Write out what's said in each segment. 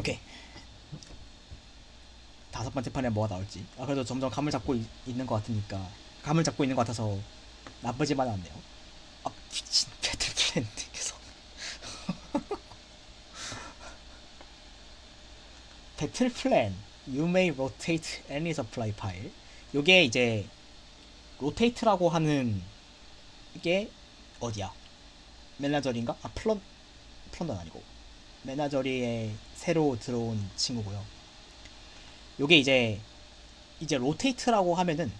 오케이. 다섯 번째 판에 뭐가 나올지. 아 그래도 점점 감을 잡고 있, 있는 것 같으니까 감을 잡고 있는 것 같아서 나쁘지만 않네요. 아 미친 배틀 플랜님께서 배틀 플랜 You may rotate any supply file. 요게 이제 로테이트라고 하는 이게 어디야? 메나저리인가? 아 플런 플런던 아니고 메나저리에 새로 들어온 친구고요. 요게 이제 이제 로테이트라고 하면은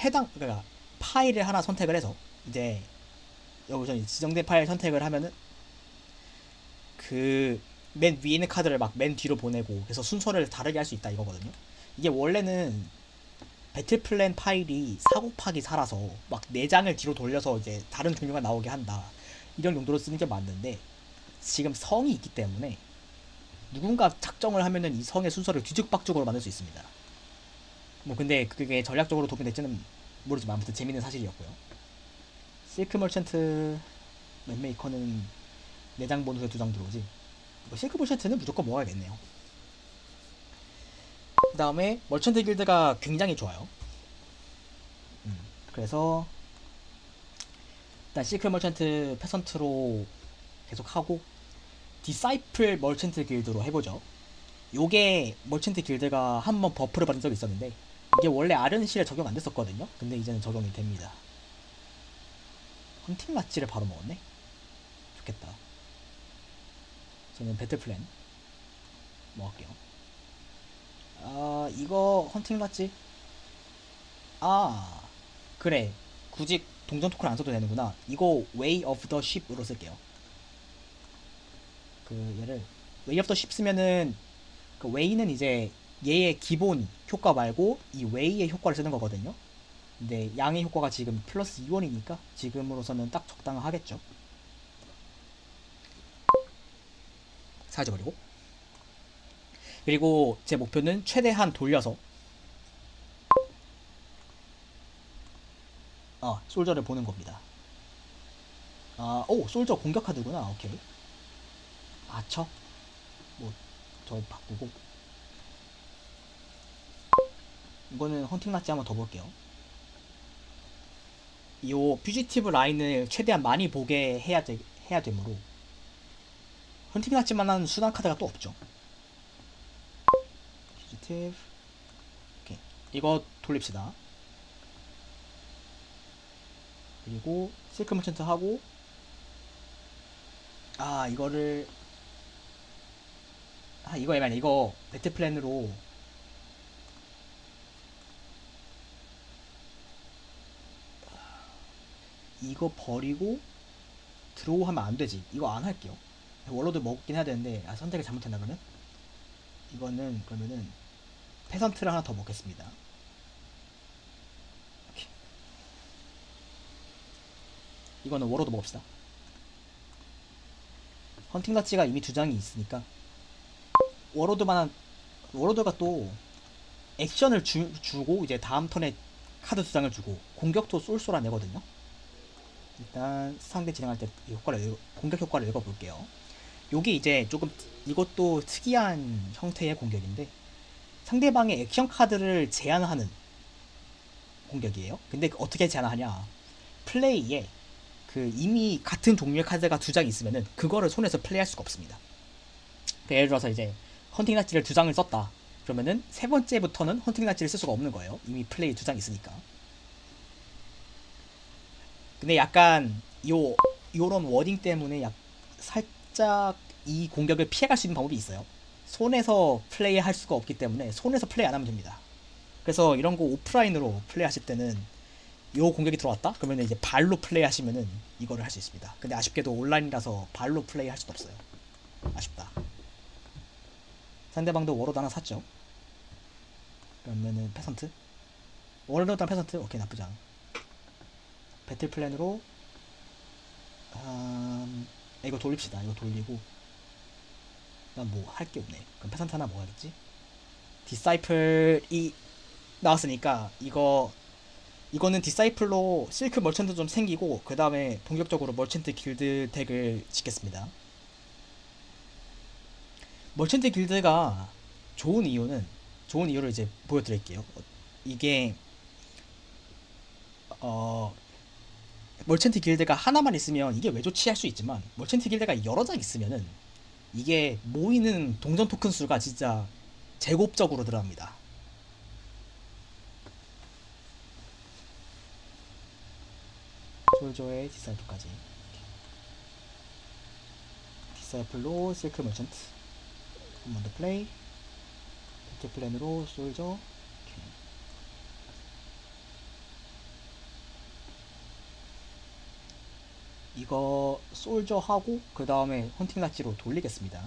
해당 그러니까 파일을 하나 선택을 해서 이제 여기서 지정된 파일 선택을 하면은 그 맨 위에 있는 카드를 막 맨 뒤로 보내고 그래서 순서를 다르게 할 수 있다 이거거든요. 이게 원래는 배틀 플랜 파일이 4 곱하기 4라서 막 4장을 뒤로 돌려서 이제 다른 종류가 나오게 한다. 이런 용도로 쓰는 게 맞는데 지금 성이 있기 때문에 누군가 작정을 하면은 이 성의 순서를 뒤죽박죽으로 만들 수 있습니다. 뭐 근데 그게 전략적으로 도움이 될지는 모르지만 아무튼 재밌는 사실이었고요. 실크 머천트 맵메이커는 4장 보너스에 2장 들어오지. 뭐 실크 머천트는 무조건 모아야겠네요. 그 다음에 멀천트 길드가 굉장히 좋아요. 음, 그래서 일단 시크 멀천트 패선트로 계속 하고 디사이플 멀천트 길드로 해보죠. 요게 멀천트 길드가 한번 버프를 받은 적이 있었는데 이게 원래 아른실에 적용 안 됐었거든요. 근데 이제는 적용이 됩니다. 헌팅 라치를 바로 먹었네. 좋겠다. 저는 배틀 플랜 먹을게요. 아 이거 헌팅 라치? 아 그래 굳이 동전 토큰 안 써도 되는구나. 이거 Way of the Ship으로 쓸게요. 그 얘를 of the Ship 쓰면은 그 Way는 이제 얘의 기본 효과 말고 이 Way의 효과를 쓰는 거거든요. 근데 양의 효과가 지금 플러스 2원이니까 지금으로서는 딱 적당하겠죠. 사라져버리고 그리고 제 목표는 최대한 돌려서 아 솔저를 보는 겁니다. 아, 오 솔저 공격 카드구나. 오케이. 아처 뭐저 바꾸고 이거는 헌팅 라지 한번 더 볼게요. 요 퓨지티브 라인을 최대한 많이 보게 해야 되, 해야 되므로 헌팅 라지만한 순환 카드가 또 없죠. 퓨지티브 오케이 이거 돌립시다. 그리고 실크 머천트 하고 아 이거를 아 이거 애매하네 이거. 배틀 플랜으로. 이거 버리고 드로우 하면 안 되지. 이거 안 할게요. 월로드 먹긴 해야 되는데 아 선택을 잘못했나 그러면? 이거는 그러면은 페선트를 하나 더 먹겠습니다. 오케이. 이거는 워로드 먹읍시다. 헌팅 라치가 이미 두 장이 있으니까 워로드만한 워로드가 또 액션을 주, 주고 이제 다음 턴에 카드 두 장을 주고 공격도 쏠쏠하내거든요. 일단 상대 진행할 때 효과를 읽- 공격 효과를 읽어볼게요. 요게 이제 조금 이것도 특이한 형태의 공격인데 상대방의 액션 카드를 제한하는 공격이에요. 근데 어떻게 제한하냐? 플레이에 그 이미 같은 종류의 카드가 두 장 있으면은 그거를 손에서 플레이할 수가 없습니다. 예를 들어서 이제 헌팅 라치를 두 장을 썼다. 그러면은 세 번째부터는 헌팅 라치를 쓸 수가 없는 거예요. 이미 플레이 두 장 있으니까. 근데 약간 요 요런 워딩 때문에 약 살짝 이 공격을 피해갈 수 있는 방법이 있어요. 손에서 플레이 할 수가 없기 때문에 손에서 플레이 안 하면 됩니다. 그래서 이런 거 오프라인으로 플레이 하실 때는 요 공격이 들어왔다? 그러면 이제 발로 플레이 하시면은 이거를 할 수 있습니다. 근데 아쉽게도 온라인이라서 발로 플레이 할 수도 없어요. 아쉽다. 상대방도 워로드 하나 샀죠. 그러면은 패선트? 워로드랑 패선트? 오케이 나쁘지 않아. 배틀 플랜으로 음, 이거 돌립시다. 이거 돌리고 난 뭐 할 게 없네. 그럼 패선트 하나 먹어야겠지? 디사이플이 나왔으니까 이거 이거는 디사이플로 실크 멀천트 좀 생기고 그 다음에 본격적으로 멀천트 길드 덱을 짓겠습니다. 머천트 길드가 좋은 이유는 좋은 이유를 이제 보여드릴게요. 어, 이게 어 멀천트 길드가 하나만 있으면 이게 왜 좋지 할 수 있지만 멀천트 길드가 여러 장 있으면은 이게 모이는 동전 토큰 수가 진짜 제곱적으로 들어갑니다. 솔조의 디사이플까지 디사이플로 실크 머천트 한 번 더 플레이 배틀 플랜으로 솔저. 이거 솔저 하고 그 다음에 헌팅 낫지로 돌리겠습니다.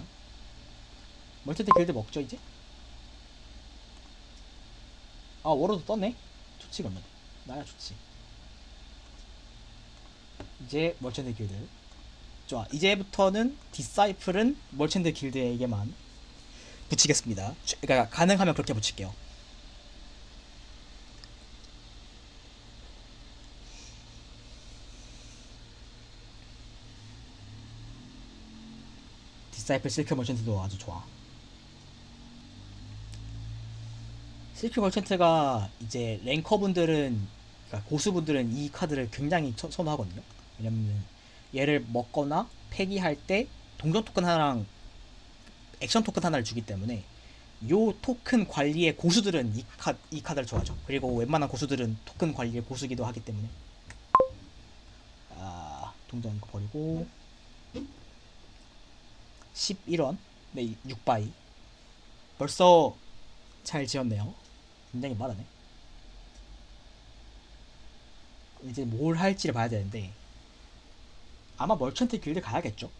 멀티드 길드 먹죠 이제? 아 워로도 떴네? 좋지 그러면 나야 좋지 이제 멀천드 길드 좋아 이제부터는 디사이플은 멀천드 길드에게만 붙이겠습니다. 주- 그러니까 가능하면 그렇게 붙일게요. 디사이플 실크 멀천트도 아주 좋아. 실크 멀천트가 이제 랭커분들은 그러니까 고수분들은 이 카드를 굉장히 쳐- 선호하거든요. 왜냐면 얘를 먹거나 폐기할 때 동전 토큰 하나랑 액션 토큰 하나를 주기 때문에 요 토큰 관리의 고수들은 이, 카, 이 카드를 좋아하죠. 그리고 웬만한 고수들은 토큰 관리의 고수기도 하기 때문에 아 동전 버리고 11원 네 6바이 벌써 잘 지었네요. 굉장히 빠르네. 이제 뭘 할지를 봐야 되는데 아마 멀천트 길드 가야겠죠.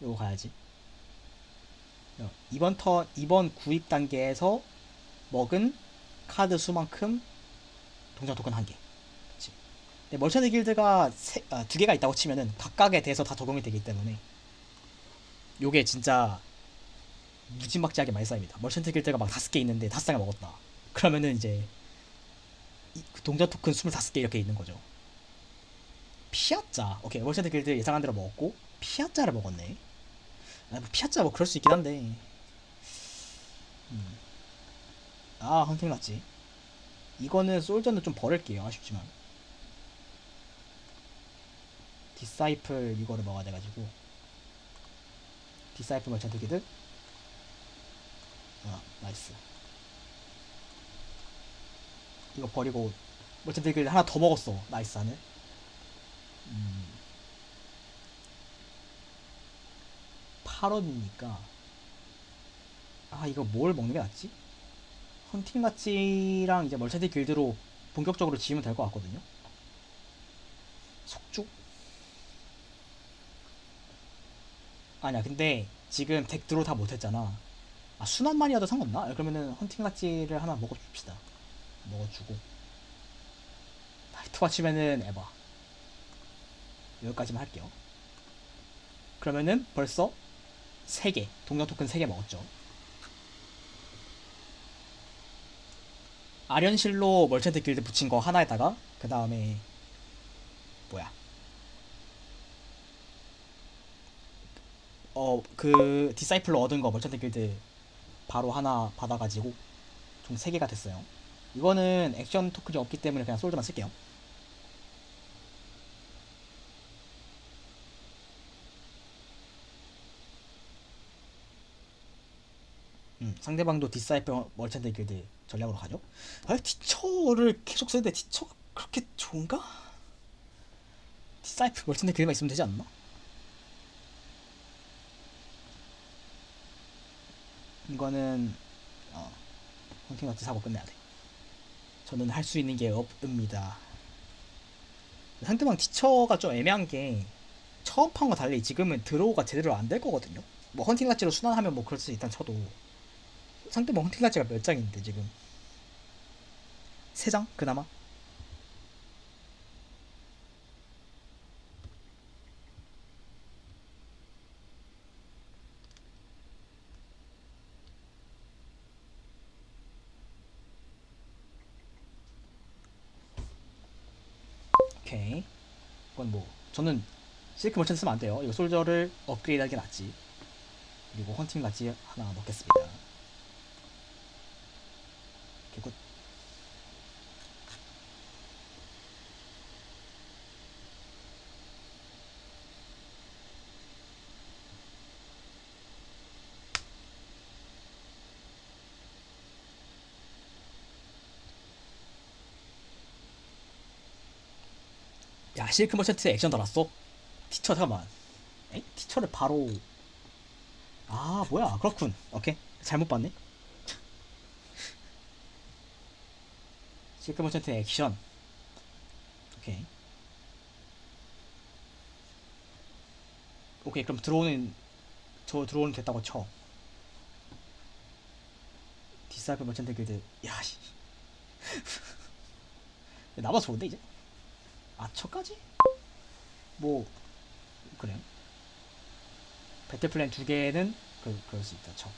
이거 가야지. 어, 이번 턴 이번 구입 단계에서 먹은 카드 수만큼 동전 토큰 한 개. 그치. 근데 멀천트 길드가 세, 아, 두 개가 있다고 치면은 각각에 대해서 다 적용이 되기 때문에 요게 진짜 무지막지하게 많이 쌓입니다. 멀천트 길드가 막 다섯 개 있는데 다섯 장을 먹었다. 그러면은 이제 이- 그 동전 토큰 25개 이렇게 있는 거죠. 피아자. 오케이. 멀천트 길드 예상한 대로 먹었고 피아자를 먹었네. 아, 뭐 피아자 뭐 그럴 수 있긴 한데. 음. 아, 헌팅 났지. 이거는 솔저는 좀 버릴게요. 아쉽지만. 디사이플 이거를 먹어야 돼가지고. 디사이플 멀천트 길드. 아, 나이스. 이거 버리고 멀티드 길 하나 더 먹었어. 나이스 하네. 음. 8원이니까 아 이거 뭘 먹는 게 낫지? 헌팅 낫지랑 이제 멀티드 길드로 본격적으로 지으면 될 것 같거든요. 속주? 아니야 근데 지금 덱 드로 다 못했잖아. 아 순환만이어도 상관없나? 그러면은 헌팅 낫지를 하나 먹어줍시다. 먹어주고 나이트 와 치면은 에바 여기까지만 할게요 그러면은 벌써 3개 동전 토큰 3개 먹었죠. 아련실로 멀천트 길드 붙인 거 하나에다가 그 다음에 뭐야? 어 그 디사이플로 얻은 거 멀천트 길드 바로 하나 받아가지고 총 3개가 됐어요. 이거는 액션 토큰이 없기 때문에 그냥 솔드만 쓸게요. 상대방도 디사이플 멀천트 길드 전략으로 가죠. 아, 티처를 계속 쓰는데 티처가 그렇게 좋은가? 디사이플 멀천트 길드만 있으면 되지 않나? 이거는 어, 헌팅 어트 사고 끝내야 돼. 저는 할 수 있는 게 없습니다. 상대방 티처가 좀 애매한 게 처음 판과 달리 지금은 드로우가 제대로 안 될 거거든요. 뭐 헌팅 라치로 순환하면 뭐 그럴 수 일단 쳐도 상대방 헌팅 라치가 몇 장인데 지금 세 장 그나마 오케이. 이건 뭐 저는 실크 머천트 쓰면 안 돼요. 이거 솔저를 업그레이드 하는 게 낫지. 그리고 헌팅 같이 하나 넣겠습니다. 굿. 야 실크 머천트 액션 달았어? 티처 잠깐만 에? 티처를 바로 아 뭐야 그렇군 오케이 잘못 봤네 머천트 액션. 오케이. 오케이 그럼 들어오는 저 들어오는 됐다고 쳐. 디사이플 머천트 길드. 야씨. 나봐 좋은데 이제? 아 저까지? 뭐 그래요 배틀플랜 두 개는 그, 그럴 수 있다. 쳐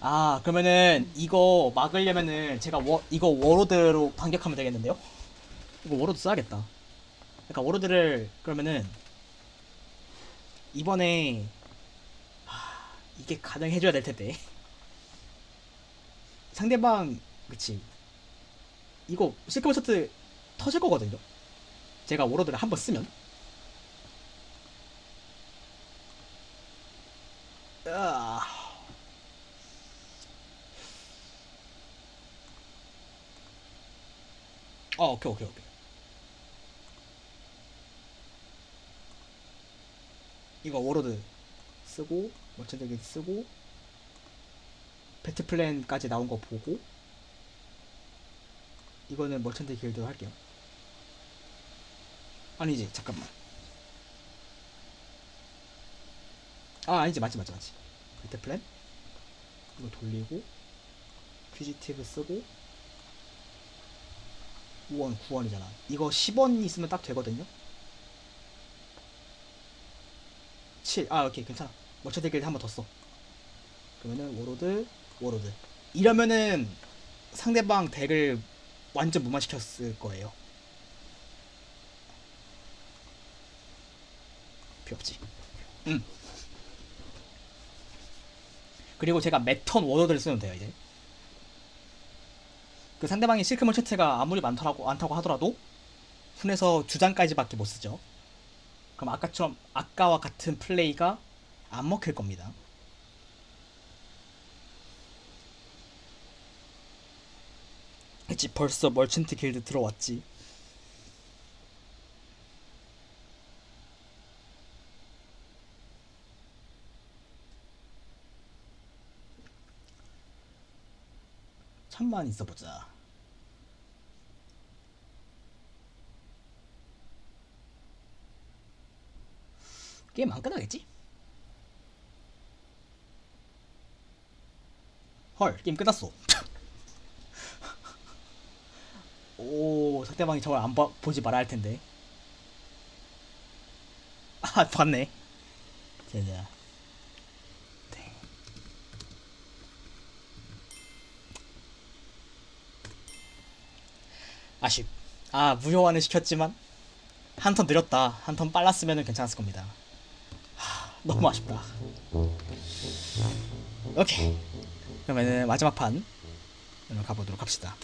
아, 그러면은 이거 막으려면은 제가 워, 이거 워로드로 반격하면 되겠는데요? 이거 워로드 써야겠다. 그러니까 워로드를 그러면은 이번에 하, 이게 가능해줘야 될 텐데. 상대방 그치 이거 셔트 터질 거거든요. 제가 워로드를 한번 쓰면. 아. 어, 오케이, 오케이, 오케이. 이거 워로드 쓰고, 머천대기 쓰고, 배트 플랜까지 나온 거 보고, 이거는 머천대 길드 할게요. 아니지, 잠깐만. 아, 아니지, 맞지, 맞지, 맞지. 배트 플랜? 이거 돌리고, 퓨지티브 쓰고, 5원, 9원이잖아. 이거 10원 있으면 딱 되거든요. 7. 아, 오케이. 괜찮아. 머처대 길드 한번 더 써. 그러면은 워로드, 워로드. 이러면은 상대방 덱을 완전 무마시켰을 거예요. 필요 없지. 음. 그리고 제가 매턴 워로드를 쓰면 돼요, 이제. 그 상대방이 실크 머체트가 아무리 많더라고 않다고 하더라도 손에서 두 장까지밖에 못 쓰죠. 그럼 아까처럼 아까와 같은 플레이가 안 먹힐 겁니다. 그치 벌써 멀천트 길드 들어왔지. 천만 있어보자. 게임 안 끝나겠지? 헐 게임 끝났어. 오 상대방이 저걸 안 봐, 보지 말아야 할 텐데. 아 봤네. 자자. 아쉽. 아 무효화는 시켰지만 한 턴 느렸다. 한 턴 빨랐으면 괜찮았을 겁니다. 하, 너무 아쉽다. 오케이. 그러면은 마지막 판 가보도록 합시다.